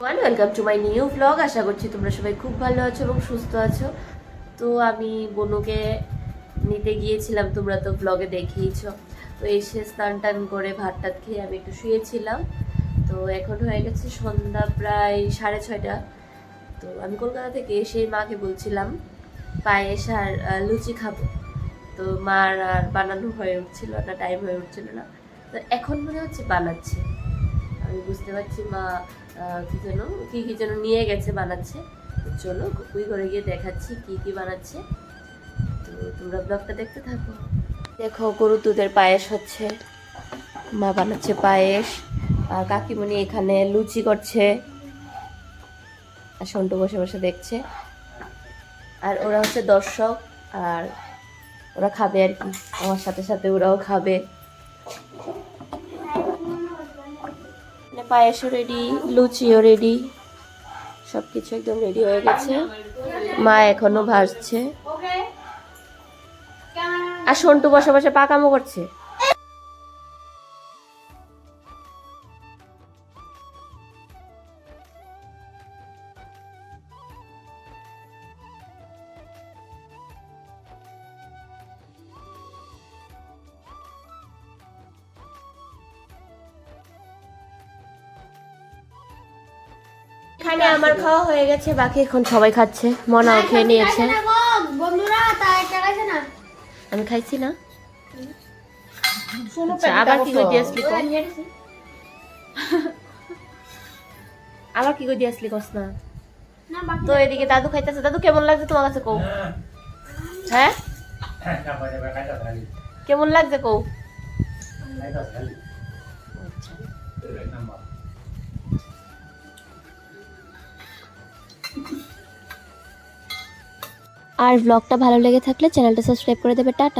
One welcome to my new blog আশা করছি তোমরা সবাই খুব ভালো আছো এবং সুস্থ আছো। তো আমি বনুকে নিতে গিয়েছিলাম, তোমরা তো ব্লগে দেখিয়েছো তো এসে স্নান টান করে ভাত টাত খেয়ে আমি একটু শুয়েছিলাম। তো এখন হয়ে গেছে সন্ধ্যা প্রায় সাড়ে ছয়টা। তো আমি কলকাতা থেকে এসে মাকে বলছিলাম, পায়েস আর লুচি খাব। তো মার আর বানানো হয়ে উঠছিল না টাইম হয়ে উঠছিল না। তো এখন মনে হচ্ছে বানাচ্ছে। বুঝতে পারছি মা কি যেন, কি কি যেন নিয়ে গেছে, বানাচ্ছে। চলো কুকুই করে গিয়ে দেখাচ্ছি কি কি বানাচ্ছে। তো তোমরা ব্লগটা দেখতে থাকো। দেখো গরু দুধের পায়েস হচ্ছে। মা বানাচ্ছে পায়েস। আর কাকিমণি এখানে লুচি করছে। আর সন্টু বসে বসে দেখছে। আর ওরা হচ্ছে দর্শক, আর ওরা খাবে আর কি। আমার সাথে সাথে ওরাও খাবে। পায়েসও রেডি লুচিও রেডি সব কিছু একদম রেডি হয়ে গেছে। মা এখনও ভাসছে আর সন্টু বসে বসে পাকামো করছে। এখানে আমার খাওয়া হয়ে গেছে বাকি এখন সবাই খাচ্ছে। মনাও খেয়ে নিয়েছে। বন্ধুরা তাই চালাইছে না। আমি খাইছি না। আচ্ছা, আবার কি করে দিয়ে আসলি আবার কি করে দিয়ে আসলি কস না? না তো এদিকে দাদু খাইতেছে। দাদু কেমন লাগছে তোমার কাছে কৌ হ্যাঁ? কেমন লাগছে কৌ আর ব্লগটা ভালো লেগে থাকলে চ্যানেলটা সাবস্ক্রাইব করে দেবে টাটা।